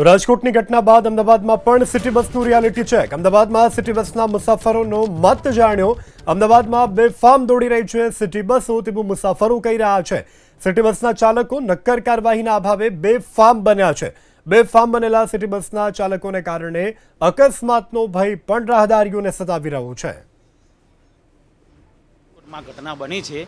તો રાજકોટની ઘટના બાદ અમદાવાદમાં પણ સિટી બસનું રિયાલિટી ચેક અમદાવાદમાં સિટી બસના મુસાફરોનો મત જાણ્યો. અમદાવાદમાં બેફામ દોડી રહી છે સિટી બસો તેવું મુસાફરો કહી રહ્યા છે. સિટી બસના ચાલકો નક્કર કાર્યવાહીના અભાવે બેફામ બન્યા છે. બેફામ બનેલા સિટી બસના ચાલકોને કારણે અકસ્માતનો ભય પણ રાહદારીઓને સતાવી રહ્યો છે. ઘટના બની છે.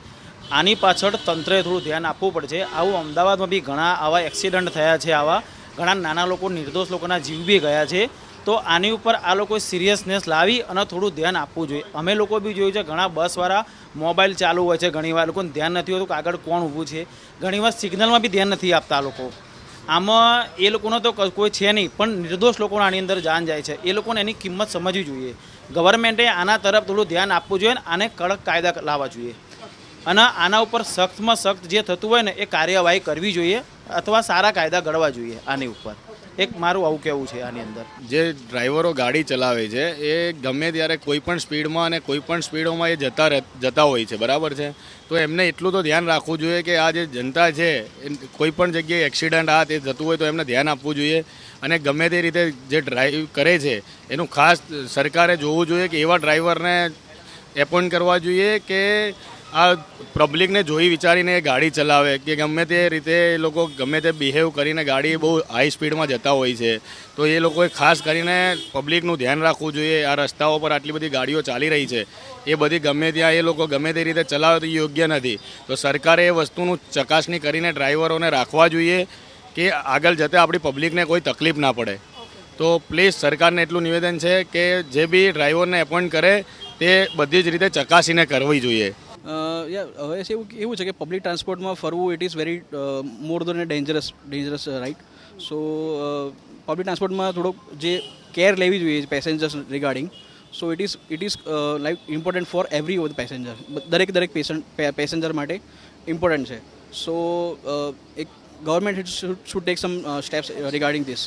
આની પાછળ તંત્રે થોડું ધ્યાન આપવું પડશે. આવું અમદાવાદમાં બી ઘણા આવા એક્સિડન્ટ થયા છે, આવા ઘણા નાના લોકો, નિર્દોષ લોકોના જીવ બી ગયા છે. તો આની ઉપર આ લોકોએ સિરિયસનેસ લાવી અને થોડું ધ્યાન આપવું જોઈએ. અમે લોકો બી જોયું છે, ઘણા બસવાળા મોબાઈલ ચાલુ હોય છે ઘણીવાર લોકોને ધ્યાન નથી હોતું કે આગળ કોણ ઊભું છે. ઘણીવાર સિગ્નલમાં બી ધ્યાન નથી આપતા લોકો. આમાં એ લોકોનો તો કોઈ છે નહીં, પણ નિર્દોષ લોકોને આની અંદર જાન જાય છે. એ લોકોને એની કિંમત સમજવી જોઈએ. ગવર્મેન્ટે આના તરફ થોડું ધ્યાન આપવું જોઈએ અને આને કડક કાયદા લાવવા જોઈએ. અને આના ઉપર સખ્તમાં સખ્ત જે થતું હોય ને, એ કાર્યવાહી કરવી જોઈએ. અથવા સારા કાયદા ઘડવા જોઈએ આની ઉપર. એક મારું આવું કહેવું છે આની અંદર. જે ડ્રાઈવરો ગાડી ચલાવે છે, એ ગમે ત્યારે કોઈ પણ સ્પીડમાં અને કોઈ પણ સ્પીડોમાં એ જતા જતા હોય છે, બરાબર છે? તો એમને એટલું તો ધ્યાન રાખવું જોઈએ કે આ જે જનતા છે કોઈ પણ જગ્યાએ એક્સિડન્ટ, આ તે જતું હોય તો એમને ધ્યાન આપવું જોઈએ અને ગમે તે રીતે જે ડ્રાઈવ કરે છે, એનું ખાસ સરકારે જોવું જોઈએ કે એવા ડ્રાઈવરને એપોઇન્ટ કરવા જોઈએ કે આ પબ્લિકને જોઈ વિચારીને એ ગાડી ચલાવે કે ગમે તે રીતે એ લોકો ગમે તે બિહેવ કરીને ગાડી બહુ હાઈ સ્પીડમાં જતા હોય છે, તો એ લોકોએ ખાસ કરીને પબ્લિકનું ધ્યાન રાખવું જોઈએ. આ રસ્તાઓ પર આટલી બધી ગાડીઓ ચાલી રહી છે, એ બધી ગમે ત્યાં એ લોકો ગમે તે રીતે ચલાવે તો યોગ્ય નથી. તો સરકારે એ વસ્તુનું ચકાસણી કરીને ડ્રાઈવરોને રાખવા જોઈએ કે આગળ જતા આપણી પબ્લિકને કોઈ તકલીફ ના પડે. તો પ્લીઝ સરકારને એટલું નિવેદન છે કે જે બી ડ્રાઈવરને એપોઇન્ટ કરે, તે બધી જ રીતે ચકાસીને કરવી જોઈએ. યા હવે છે એવું એવું છે કે પબ્લિક ટ્રાન્સપોર્ટમાં ફરવું it is very more than dangerous dangerous right so public ટ્રાન્સપોર્ટમાં થોડોક જે કેર લેવી જોઈએ passengers regarding so it is it is like important for every of passenger દરેક દરેક પેસેન્જર માટે ઇમ્પોર્ટન્ટ છે. સો એક government should take some steps regarding this